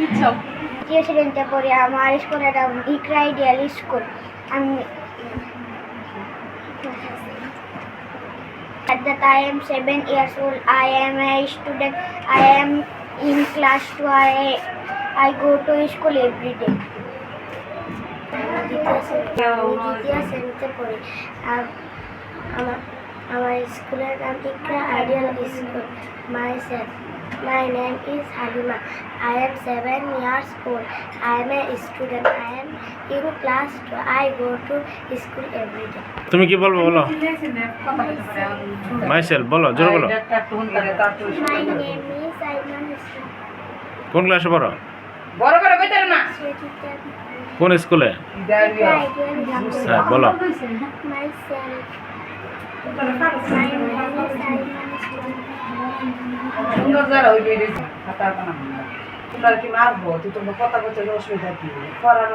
দ্বিতীয় শ্রেণীতে পড়ি আমার স্কুলের নাম ইকরা আইডিয়াল স্কুল আমি At that I am seven years old. I am a student. I am in class two. I, I go to school every day. দ্বিতীয় শ্রেণী- আমি দ্বিতীয় শ্রেণীতে পড়ি আর আমার আমার স্কুলের নাম Iqra ideal school my self my name is Halima I am seven years old I am a student I am in class two I go to school every day তুমি কি বলব বলো? মাইসেল বলো জোর বলো। My name is Aiman Islam কোন ক্লাসে পড়ো? বড় করে কইতে না কোন স্কুল? হ্যাঁ বলো। সুন্দর যারা ওই বেড়েছে খাতা কানা তোমরা কি মারবো তুই তোমার কথা বলতে অসুবিধা কি করার